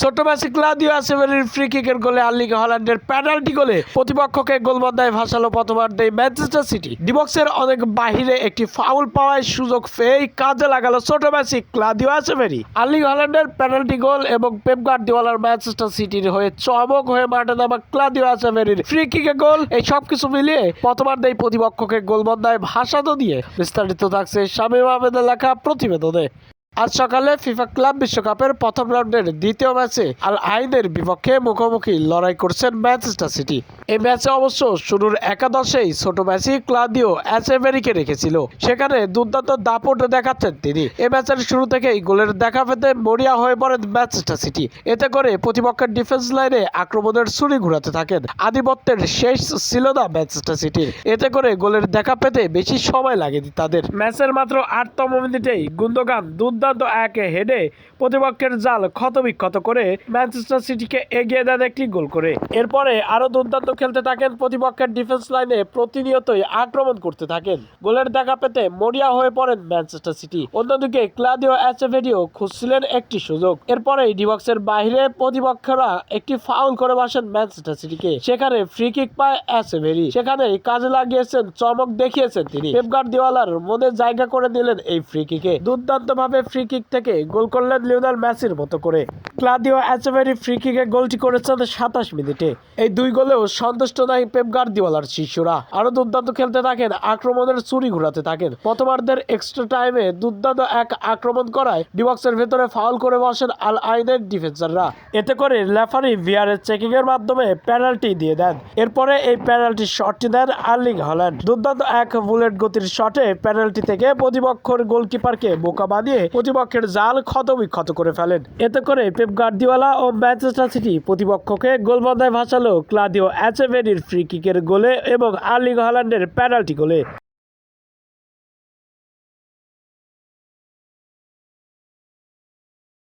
ছোট ম্যাচে Claudio আসেভেরির free কিকের গোলে আর্লিং হল্যান্ডের পেনাল্টি গোলে প্রতিপক্ষকে গোলবন্দায় ভাসালো প্রথমার্ধেই ম্যানচেস্টার সিটি ডিবক্সের অনেক বাহিরে একটি ফাউল পাওয়ার সুযোগ পেয়েই কাজে লাগালো ছোট ম্যাচে ক্লাদিও আসেভেরি আর্লিং হল্যান্ডের পেনাল্টি গোল এবং পেপ গার্দিওয়ালার ম্যানচেস্টার সিটির হয়ে চমক হয়ে মাঠে নামা ক্লাদিও আসেভেরির ফ্রি কিকে গোল এই সবকিছু মিলিয়ে প্রথমার্ধেই প্রতিপক্ষকে গোলবন্দায় ভাসানো দিয়ে বিস্তারিত থাকছে শামীম আহমেদের লেখা প্রতিবেদনে। আজ সকালে ফিফা ক্লাব বিশ্বকাপের প্রথম রাউন্ডের দ্বিতীয় ম্যাচে আল আইনের বিপক্ষে মুখোমুখি লড়াই করছেন ম্যানচেস্টার সিটি। এই ম্যাচে অবশ্য শুরুর একাদশেই ছোট ম্যাচই ক্লাদিও অ্যাসেভেরিকে রেখেছিল। সেখানে দুর্দান্ত দাপট দেখাচ্ছেন তিনি। এ ম্যাচের শুরু থেকেই গোলের দেখা পেতে মরিয়া হয়ে পড়েন ম্যানচেস্টার সিটি। এতে করে প্রতিপক্ষের ডিফেন্স লাইনে আক্রমণের ছুরি ঘুরাতে থাকেন। আধিপত্যের শেষ ছিল না ম্যানচেস্টার সিটির। এতে করে গোলের দেখা পেতে বেশি সময় লাগেনি তাদের। ম্যাচের মাত্র আটতম মিনিটেই গুন্দগান দুর্দান্ত এক হেডে প্রতিপক্ষের জাল ক্ষতবিক্ষত করে ম্যানচেস্টার সিটিকে এগিয়ে দেন একটি গোল করে। এরপরে আরও দুর্দান্ত খেলতে থাকেন প্রতিপক্ষের ডিফেন্স লাইনে প্রতিনিয়তই আক্রমণ করতে থাকেন। গোলের দেখা পেতে মরিয়া হয়ে পড়েন ম্যানচেস্টার সিটি। অন্যদিকে ক্লাদিও অ্যাচেভেডিও খুঁজছিলেন একটি সুযোগ। এরপরেই ডিবক্সের বাইরে প্রতিপক্ষরা একটি ফাউল করে বসেন ম্যানচেস্টার সিটিকে। সেখানে ফ্রি কিক পায় অ্যাসেভেরি সেখানেই কাজে লাগিয়েছেন, চমক দেখিয়েছেন তিনি। পেপগার্ড দিওয়ালার মনে জায়গা করে দিলেন এই ফ্রি কিকে দুর্দান্ত ভাবে ফ্রি কিক থেকে গোল করলেন লিওনাল মেসির মতো করে। ক্লাদিও অ্যাচেভেরি ফ্রি কিকে গোলটি করেছেন সাতাশ মিনিটে। এই দুই গোলেও সন্তুষ্ট নাই পেপ গার্দিওয়ালার শিষ্যরা। আরও দুর্দান্ত খেলতে থাকেন, আক্রমণের চুরি ঘুরাতে থাকেন। প্রথমার্ধের এক্সট্রা টাইমে দুর্দান্ত এক আক্রমণ করায় ডিবক্সের ভেতরে ফাউল করে বসেন আল আইনের ডিফেন্সাররা এতে করে লেফারি ভিআরের চেকিং এর মাধ্যমে পেনাল্টি দিয়ে দেন। এরপরে এই পেনাল্টি শটটি দেন আর্লিং হল্যান্ড। দুর্দান্ত এক বুলেট গতির শটে পেনাল্টি থেকে প্রতিপক্ষের গোলকিপারকে বোকা বানিয়ে প্রতিপক্ষের জাল ক্ষত বিক্ষত করে ফেলেন। এতে করে পেপ গার্দিওয়ালা ও ম্যানচেস্টার সিটি প্রতিপক্ষকে গোলবন্দায় ভাসালো ক্লাদিও অ্যাচেভেরির ফ্রি কিকের গোলে এবং আর্লিং হল্যান্ডের পেনাল্টি গোলে।